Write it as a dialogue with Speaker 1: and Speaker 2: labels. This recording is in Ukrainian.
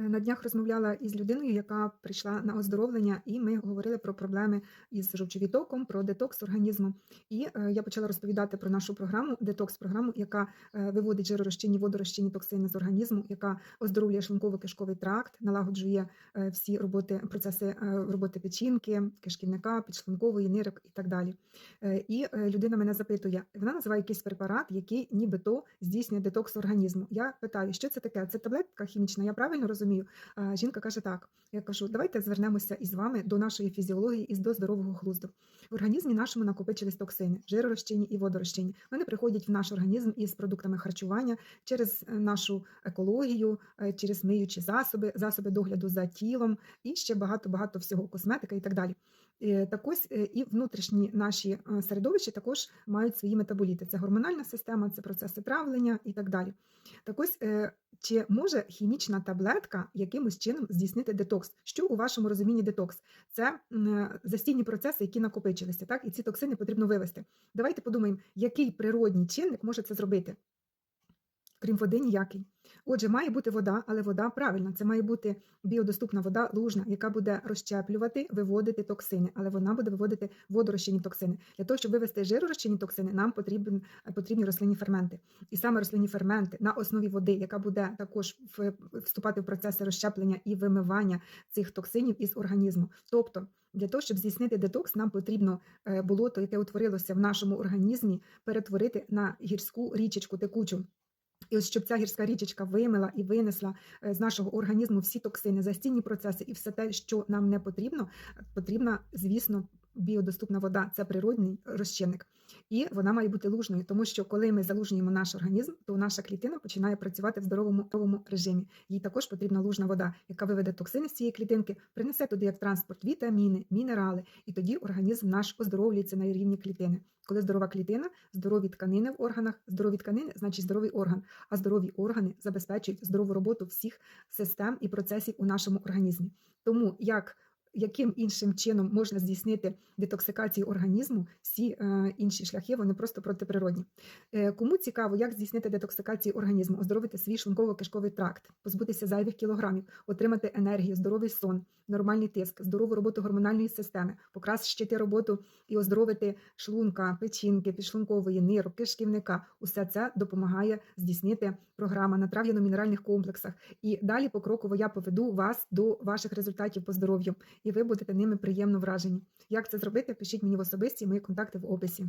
Speaker 1: Е, На днях розмовляла із людиною, яка прийшла на оздоровлення, і ми говорили про проблеми із жовчовітоком, про детокс організму. І е, я почала розповідати про нашу програму, детокс-програму, яка е, виводить жиророзчинні, водорозчинні токсини з організму, яка оздоровлює шлунково-кишковий тракт, налагоджує всі роботи, процеси роботи печінки, кишківника, підшлункової, нирок і так далі. І людина мене запитує, вона називає якийсь препарат, який нібито здійснює детокс організму. Я питаю, що це таке? Це таблетка хімічна, я правильно розумію? А Жінка каже так. Я кажу, давайте звернемося із вами до нашої фізіології і до здорового глузду. В організмі нашому накопичились токсини, жиророзчинні і водорозчинні. Вони приходять в наш організм із продуктами харчування через е, нашу екологію, е, через миючі засоби, засоби догляду за тілом і ще багато багато всього косметика і так далі. Е, Так ось е, і внутрішні наші е, середовища також мають свої метаболіти. Це гормональна система, це процеси травлення і так далі. Так ось, чи може хімічна таблетка якимось чином здійснити детокс? Що у вашому розумінні детокс? Це застійні процеси, які накопичилися, так? І ці токсини потрібно вивести. Давайте подумаємо, який природній чинник може це зробити. Крім води, ніякий. Отже, має бути вода, але вода правильна. Це має бути біодоступна вода, лужна, яка буде розщеплювати, виводити токсини, але вона буде виводити водорозчинні токсини. Для того, щоб вивести жиророзчинні токсини, нам потрібен, потрібні рослинні ферменти. І саме рослинні ферменти на основі води, яка буде також вступати в процеси розщеплення і вимивання цих токсинів із організму. Тобто, для того, щоб здійснити детокс, нам потрібно е, болото, яке утворилося в нашому організмі, перетворити на гірську річечку текучу. І ось щоб ця гірська річечка вимила і винесла е, з нашого організму всі токсини, застійні процеси і все те, що нам не потрібно, потрібна, звісно, біодоступна вода. Це природний розчинник. І вона має бути лужною, тому що коли ми залужнюємо наш організм, то наша клітина починає працювати в здоровому режимі. Їй також потрібна лужна вода, яка виведе токсини з цієї клітинки, принесе туди як транспорт вітаміни, мінерали, і тоді організм наш оздоровлюється на рівні клітини. Коли здорова клітина, здорові тканини в органах, здорові тканини значить здоровий орган, а здорові органи забезпечують здорову роботу всіх систем і процесів у нашому організмі. Тому як яким іншим чином можна здійснити детоксикацію організму, всі е, інші шляхи вони просто протиприродні. Е, кому цікаво, як здійснити детоксикацію організму, оздоровити свій шлунково-кишковий тракт, позбутися зайвих кілограмів, отримати енергію, здоровий сон, нормальний тиск, здорову роботу гормональної системи, покращити роботу і оздоровити шлунка, печінки, підшлункової, нирок, кишківника. Усе це допомагає здійснити програма на трав'яно-мінеральних комплексах. І далі покроково я поведу вас до ваших результатів по здоров'ю, і ви будете ними приємно вражені. Як це зробити? Пишіть мені в особисті мої контакти в описі.